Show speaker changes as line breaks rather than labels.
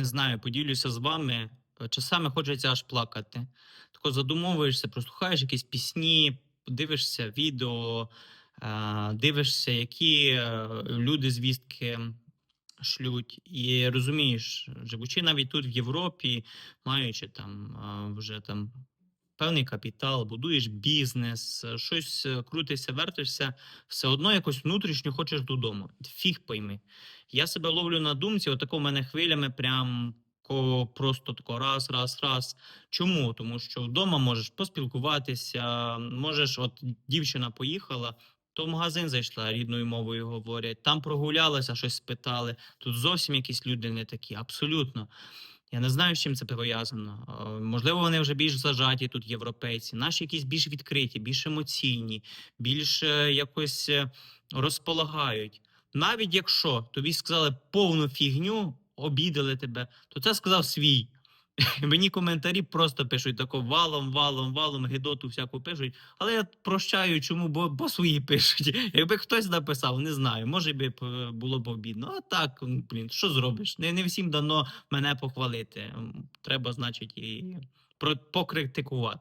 не знаю, поділюся з вами. е, Часами хочеться аж плакати. Тако задумовуєшся, прослухаєш якісь пісні, дивишся відео, е, дивишся, які е, люди звістки шлють. І розумієш, живучи навіть тут в Європі, маючи там вже там певний капітал, будуєш бізнес, е, щось е, крутишся, вертишся, все одно якось внутрішньо хочеш додому. Фіг пойми. Я себе ловлю на думці, отако в мене хвилями, прям просто тако раз, раз, раз. Чому? Тому що вдома можеш поспілкуватися, можеш, от дівчина поїхала. То в магазин зайшла рідною мовою говорять, там прогулялася, щось спитали. Тут зовсім якісь люди не такі. Абсолютно. Я не знаю, з чим це пов'язано. Е, Можливо, вони вже більш зажаті тут, європейці. Наші якісь більш відкриті, більш емоційні, більш е, якось е, розполагають. Навіть якщо тобі сказали повну фігню, обідали тебе, то це сказав свій. Мені коментарі просто пишуть тако валом, валом, валом, гидоту всяку пишуть. Але я прощаю, чому, бо, бо свої пишуть. Якби хтось написав, не знаю, може би було б обідно. А так, блін, що зробиш? Не, не всім дано мене похвалити. Треба, значить, і про- покритикувати.